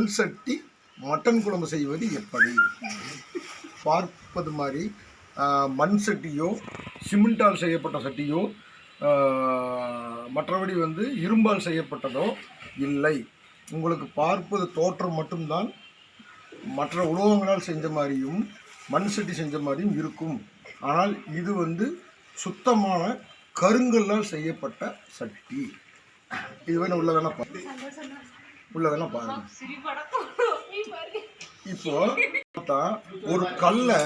கல் சட்டி மட்டன் குழம்பு செய்வது எப்படி? பார்ப்பது மாதிரி மண் சட்டியோ சிமெண்டால் செய்யப்பட்ட சட்டியோ மற்றபடி வந்து இரும்பால் செய்யப்பட்டதோ இல்லை. உங்களுக்கு பார்ப்பது தோற்றம் மட்டும்தான் மற்ற உலோகங்களால் செஞ்ச மாதிரியும் மண் சட்டி செஞ்ச மாதிரியும் இருக்கும். ஆனால் இது வந்து சுத்தமான கருங்கல்லால் செய்யப்பட்ட சட்டி. இதுவே வேணா உள்ள வேணா உள்ள வேணா பாருங்க இப்போ பார்த்தா ஒரு கல்லை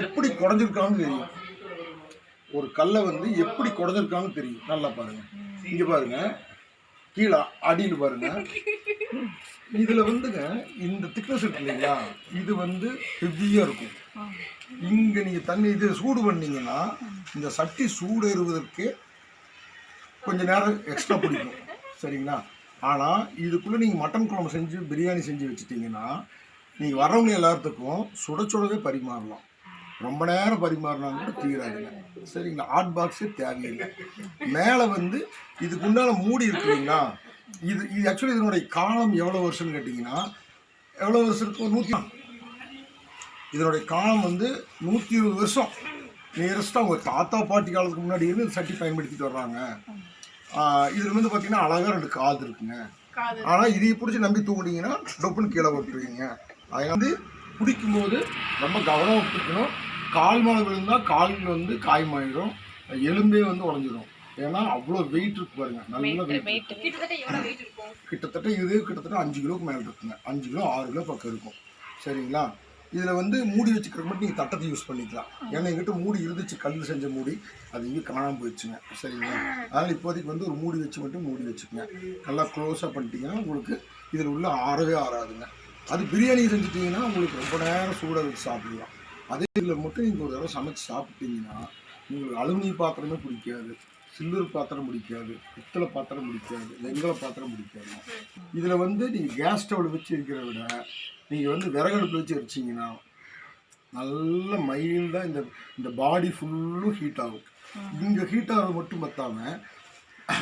எப்படி குடஞ்சிருக்கான்னு தெரியும். ஒரு கல்லை வந்து எப்படி குடஞ்சிருக்கான்னு தெரியும். நல்லா பாருங்க. இங்க பாருங்க. கீழே அடியில் பாருங்க. இதுல வந்துங்க இந்த திக்னஸ் இருக்கு இல்லைங்களா? இது வந்து ஹெவியா இருக்கும். இங்க நீங்க தண்ணி இது சூடு பண்ணீங்கன்னா இந்த சட்டி சூடேறுவதற்கு கொஞ்ச நேரம் எக்ஸ்ட்ரா பிடிக்கும். சரிங்களா? ஆனால் இதுக்குள்ளே நீங்கள் மட்டன் குழம்பு செஞ்சு பிரியாணி செஞ்சு வச்சுட்டிங்கன்னா நீங்கள் வரவங்க எல்லாத்துக்கும் சுட சுடவே பரிமாறலாம். ரொம்ப நேரம் பரிமாறினா கூட தீராதுங்க. சரிங்களா? ஹாட் பாக்ஸே தேவையில்லை. மேலே வந்து இதுக்கு உண்டான மூடி இருக்குதுங்களா இது இது ஆக்சுவலி இதனுடைய காலம் எவ்வளோ வருஷம்னு கேட்டிங்கன்னா எவ்வளோ வருஷம் இருக்கும் நூற்றி இதனுடைய காலம் வந்து நூற்றி இருபது வருஷம். நியரஸ்ட்டாக உங்கள் தாத்தா பாட்டி காலத்துக்கு முன்னாடி இருந்து சட்டி பயன்படுத்திட்டு வர்றாங்க. இதுல வந்து பார்த்தீங்கன்னா அழகாக ரெண்டு காது இருக்குங்க. ஆனால் இதை பிடிச்சி நம்பி தூங்குனீங்கன்னா டொப்புன்னு கீழே விட்டுருவீங்க அதை வந்து பிடிக்கும்போது ரொம்ப கவனமாக பிடிக்கணும் கால் மேலே விழுந்தால் காலில் வந்து காயமாயிடும். எலும்பே வந்து உடஞ்சிரும். ஏன்னா அவ்வளோ வெயிட் இருக்கு பாருங்க. நல்ல வெயிட் கிட்டத்தட்ட இது கிட்டத்தட்ட அஞ்சு கிலோக்கு மேலே இருக்குங்க. அஞ்சு கிலோ ஆறு கிலோ பக்கம் இருக்கும். சரிங்களா? இதில் வந்து மூடி வச்சுக்கிற மட்டும் நீங்கள் தட்டத்தை யூஸ் பண்ணிக்கலாம். ஏன்னா எங்கிட்ட மூடி இருந்துச்சு கல் செஞ்ச மூடி. அது இங்கே காணாமல் போயிடுச்சுங்க. சரிங்களா? அதனால் இப்போதைக்கு வந்து ஒரு மூடி வச்சு மட்டும் மூடி வச்சுக்கோங்க. நல்லா க்ளோஸாக பண்ணிட்டீங்கன்னா உங்களுக்கு இதில் உள்ள ஆறவே ஆறாதுங்க. அது பிரியாணி செஞ்சுட்டிங்கன்னா உங்களுக்கு ரொம்ப நேரம் சூடாக வச்சு சாப்பிடலாம். அதே இதில் மட்டும் நீங்கள் ஒரு தடவை சமைச்சு சாப்பிட்டீங்கன்னா உங்களுக்கு அலுமினிய பாத்திரமே பிடிக்காது. சில்வர் பாத்திரம் பிடிக்காது பித்தளை பாத்திரம் பிடிக்காது வெங்கல பாத்திரம் பிடிக்காது இதில் வந்து நீங்கள் கேஸ் ஸ்டவ்வில் வச்சு இருக்கிறத விட நீங்கள் வந்து விறகடுப்பு வச்சு வச்சிங்கன்னா நல்ல மைல்டாக இந்த இந்த பாடி ஃபுல்லும் ஹீட் ஆகும். இங்கே ஹீட் ஆகிறது மட்டும் பத்தாமல்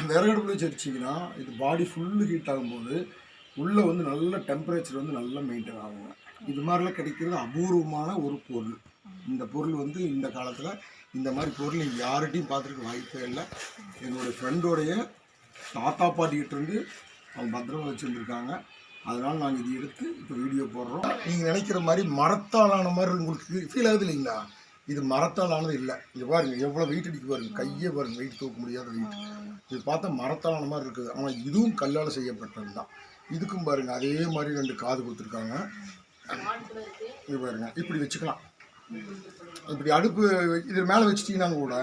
விறகடுப்பு வச்சு வச்சிங்கன்னா இது பாடி ஃபுல்லு ஹீட் ஆகும்போது உள்ளே வந்து நல்ல டெம்பரேச்சர் வந்து நல்லா மெயின்டைன் ஆகும் இது மாதிரிலாம் கிடைக்கிறது அபூர்வமான ஒரு பொருள். இந்த பொருள் வந்து இந்த காலத்தில் இந்த மாதிரி பொருள் நீங்கள் யார்கிட்டையும் பார்த்துருக்க வாய்ப்பே இல்லை. என்னுடைய ஃப்ரெண்டோடைய தாத்தா பாட்டிக்கிட்ட இருந்து அவங்க பத்திரமா வச்சுருந்துருக்காங்க. அதனால் நாங்கள் இது எடுத்து இப்போ வீடியோ போடுறோம். நீங்கள் நினைக்கிற மாதிரி மரத்தாலான மாதிரி உங்களுக்கு ஃபீல் ஆகுது இல்லைங்களா? இது மரத்தால் ஆனது இல்லை. இங்கே பாருங்கள் எவ்வளோ வெயிட் அடிக்க பாருங்க. கையே பாருங்க வெயிட் தூக்க முடியாத வெயிட் இது பார்த்தா மரத்தாலான மாதிரி இருக்குது. ஆனால் இதுவும் கல்லால் செய்யப்பட்டது தான். இதுக்கும் பாருங்க அதே மாதிரி ரெண்டு காது கொடுத்துருக்காங்க. இது பாருங்க இப்படி வச்சுக்கலாம். இப்படி அடுப்பு இது மேலே வச்சிட்டிங்கன்னா கூட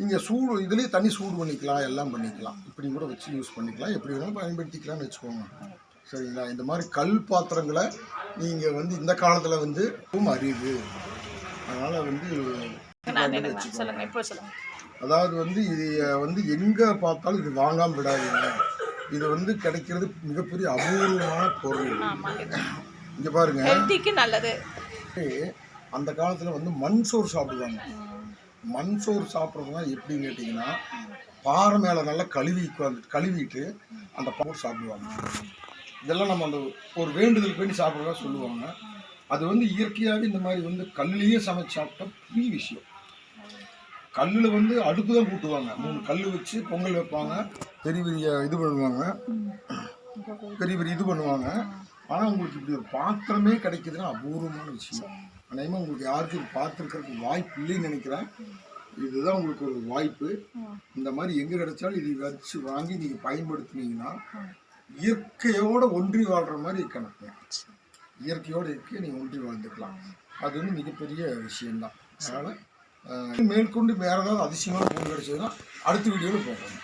நீங்கள் சூடு இதுலேயே தண்ணி சூடு பண்ணிக்கலாம் எல்லாம் பண்ணிக்கலாம். இப்படி கூட வச்சு யூஸ் பண்ணிக்கலாம். எப்படி வேணாலும் பயன்படுத்திக்கலாம்னு வச்சுக்கோங்க. சரிங்களா? இந்த மாதிரி கல் பாத்திரங்களை நீங்கள் வந்து இந்த காலத்தில் வந்து ரொம்ப அரியுது அதனால் வந்து அதாவது வந்து இது வந்து எங்கே பார்த்தாலும் இது வாங்காமல் விடாதீங்க. இது வந்து கிடைக்கிறது மிகப்பெரிய அபூர்வமான பொருள். இங்கே பாருங்க. நல்லது. அந்த காலத்தில் வந்து மண் சோறு சாப்பிடுவாங்க. மண் சோறு சாப்பிட்றதுனா எப்படின்னு கேட்டிங்கன்னா பாறை மேலே நல்லா கழுவி கழுவிட்டு அந்த பவுர் சாப்பிடுவாங்க. இதெல்லாம் நம்ம அந்த ஒரு வேண்டுதல் போய் சாப்பிட்றதா சொல்லுவாங்க. அது வந்து இயற்கையாகவே இந்த மாதிரி வந்து கல்லுலேயே சமைச்சு சாப்பிட்டா பெரிய விஷயம். கல்லில் வந்து அடுப்பு தான் கூட்டுவாங்க. மூணு கல் வச்சு பொங்கல் வைப்பாங்க. பெரிய பெரிய இது பண்ணுவாங்க. பெரிய பெரிய இது பண்ணுவாங்க. ஆனால் உங்களுக்கு இப்படி ஒரு பாத்திரமே கிடைக்குதுன்னா அபூர்வமான விஷயம். அநேகமாக உங்களுக்கு யாருக்கும் இது பார்த்துருக்கிறதுக்கு வாய்ப்பு இல்லைன்னு நினைக்கிறேன். இதுதான் உங்களுக்கு ஒரு வாய்ப்பு. இந்த மாதிரி எங்கே கிடைச்சாலும் இதை வச்சு வாங்கி நீங்கள் பயன்படுத்துனீங்கன்னா இயற்கையோட ஒன்றி வாழ்கிற மாதிரி கணக்கு இயற்கையோட இயற்கையை நீங்கள் ஒன்றி வாழ்ந்துக்கலாம். அது வந்து மிகப்பெரிய விஷயம்தான். அதனால் மேற்கொண்டு வேறு ஏதாவது அதிசயமான பொருள் கிடைச்சதுன்னா அடுத்த வீடியோவில் போகணும்